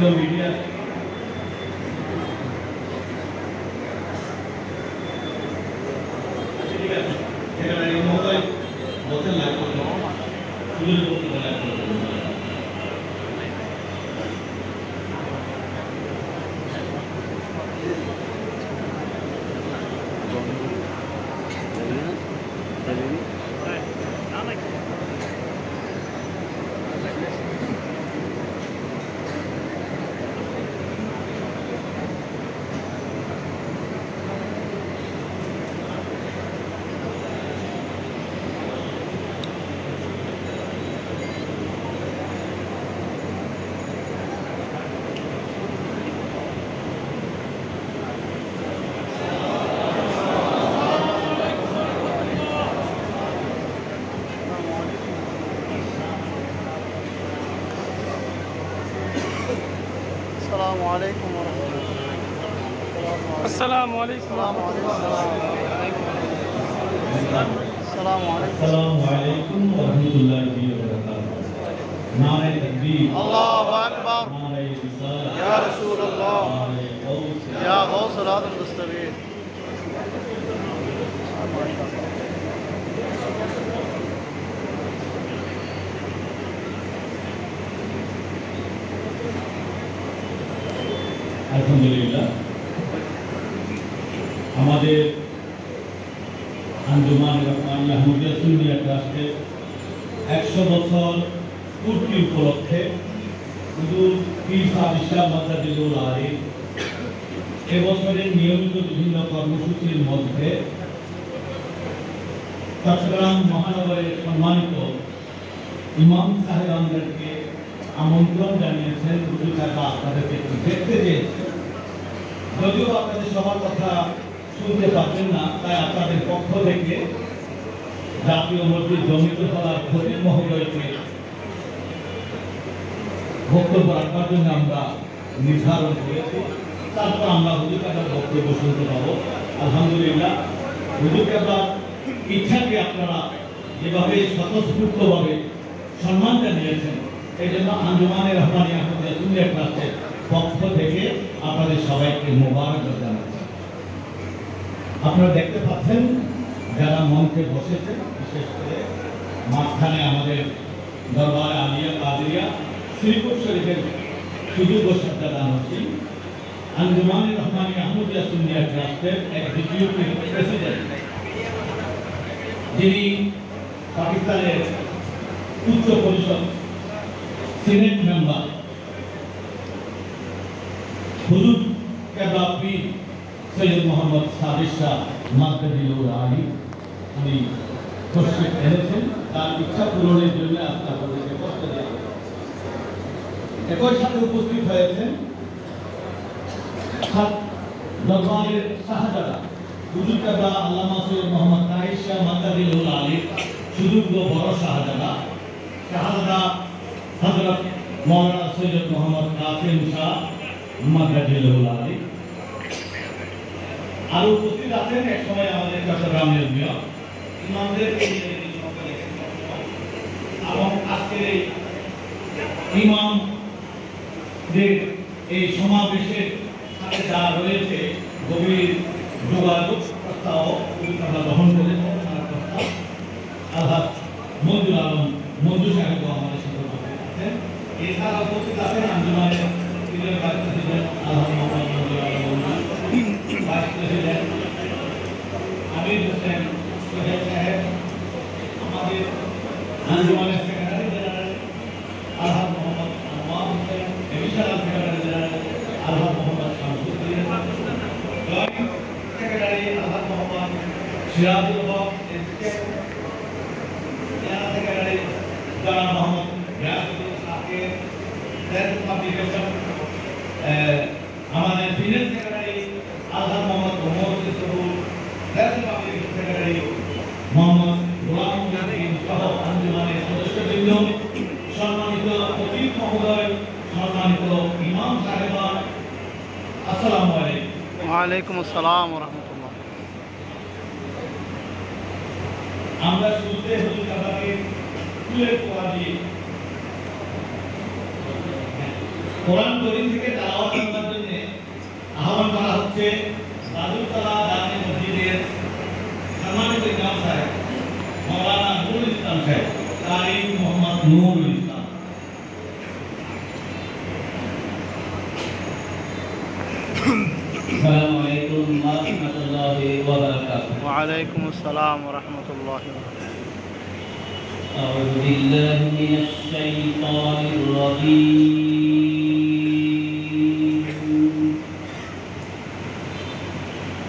বিভিন্ন السلام عليكم ورحمة الله السلام عليكم السلام عليكم ورحمة الله وبركاته نعم تكبير الله أكبر يا رسول الله يا غوث العظم المستبين الحمد لله আমাদের আঞ্জুমান আহমদিয়া সুন্নিয়া ট্রাস্টের একশো বছর পূর্তি উপলক্ষে সাহেব এবছরের নিয়মিত বিভিন্ন কর্মসূচির মধ্যে চট্টগ্রাম মহানগরের সম্মানিত ইমাম সাহেবানদেরকে আমন্ত্রণ জানিয়েছেন। হুজুর কাকা আপনাদেরকে দেখতে চেয়েছে যদিও আপনাদের সবার কথা শুনতে পাচ্ছেন না, তাই আপনাদের পক্ষ থেকে জাতীয় মসজিদ জমিত হওয়ার খতিব মহোদয়কে বক্তব্য রাখবার জন্য আমরা নির্ধারণ করেছি। তারপর আমরা হুজুর কাকার বক্তব্য শুনতে পাবো। আলহামদুলিল্লাহ হুজুর কাকার ইচ্ছাকে আপনারা যেভাবে স্বতঃস্ফূর্তভাবে সম্মান জানিয়েছেন এই জন্য আঞ্জুমানের রহমানি আহমদিয়া সুন্দর পক্ষ থেকে আপনাদের সবাইকে মোবারক জানাচ্ছি। আপনারা দেখতে পাচ্ছেন যারা মঞ্চে বসেছে, বিশেষ করে মাঝখানে আমাদের দরবার আলিয়া কাদিয়া শ্রীপুর শরীফের সুযোগ সাজ্জাদা নসিম আঞ্জুমানের রহমানি আহমদিয়া সুন্নিয়া ট্রাস্টের এক্সিকিউটিভ প্রেসিডেন্ট, যিনি পাকিস্তানের উচ্চ পরিষদ সিনেট মেম্বার হুজুর কেবলা পীর সৈয়দ মোহাম্মদ সাদিক শাহ মাদ্দাদিলুর আলী উনি তশরিফ এনেছেন। তার ইচ্ছা পূরণের জন্য আজকে আপনাদেরকে কষ্ট দেওয়া একই সাথে উপস্থিত হয়েছেন দরবারের শাহজাদা আল্লামা সৈয়দ মোহাম্মদ তাহির শাহ মাদ্দাদিলুর আলী সুযোগ্য বড় শাহজাদা শাহজাদা হজরত মৌলানা সৈয়দ মোহাম্মদ কাসিম শাহ মাদ্রাজিলুল আলী আর উপস্থিত আছেন এক সময় আমাদের চট্টগ্রামের মেয়র ইমামদেরকে নিয়ে তিনি সকালে এবং আজকের এই ইমামদের এই সমাবেশের সাথে যা রয়েছে, গভীর যোগাযোগ, প্রস্তাব আমরা গ্রহণ করেছেন প্রস্তাব। আলহাজ মঞ্জুর আলম, মঞ্জু সাহেব আমাদের সাথে আছেন। এছাড়া উপস্থিত আছেন আঞ্জুমানের মোহাম্মদ মঞ্জুর আলম। প্রেসিডেন্ট আমির হোসেন সোহেল সাহেব আমাদের আঞ্জুমানের secretary general Alhaj Mohammad Anwar Hossain additional secretary general Alhaj Mohammad Shamsuddin secretary Alhaj Mohammad Sirajul ওয়ালাইকুম আসসালাম রহমতুল্লাহ আমরা শুনতে কোরআন করিম থেকে তেলাওয়াত করার জন্য আহ্বান করা হচ্ছে দাদুর তালা দামি মসজিদের সম্মানিত ইমাম সাহেব, মৌলানা নুরুল ইসলাম সাহেব, তারিক মোহাম্মদ নুরুল। السلام ورحمة الله أعوذ بالله من الشيطان الرجيم.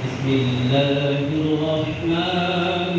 بسم الله الرحمن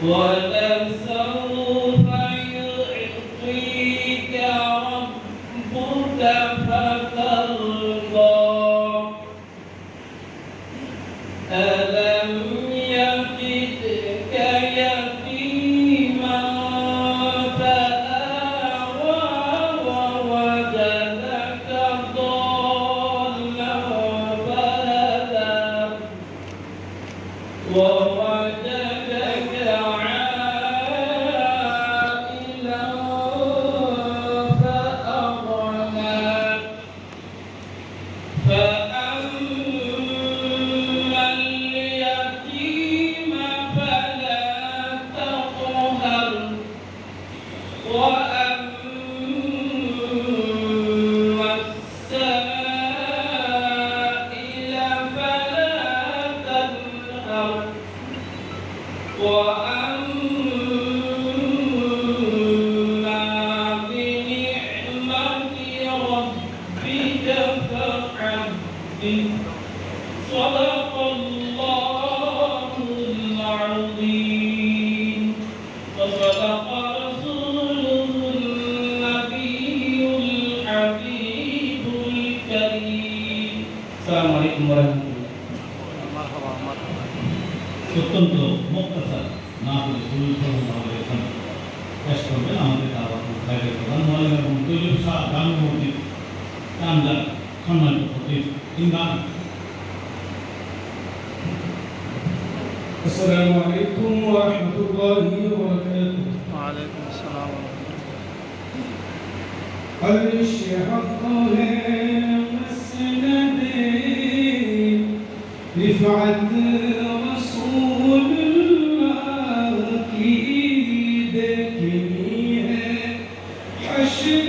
What অত্যন্ত মুক্তাসার না বলে ওয়াসাল্লাম পেশ করবেন আমাদের খাইরে প্রধান মৌলানা এবং তৈয়ব শাহ জামি মসজিদ محمد الخطيب إن بعد. السلام عليكم ورحمة الله وبركاته. وعليكم السلام ورحمة الله مسندي رفعة رسول الله كيدك كميها حشر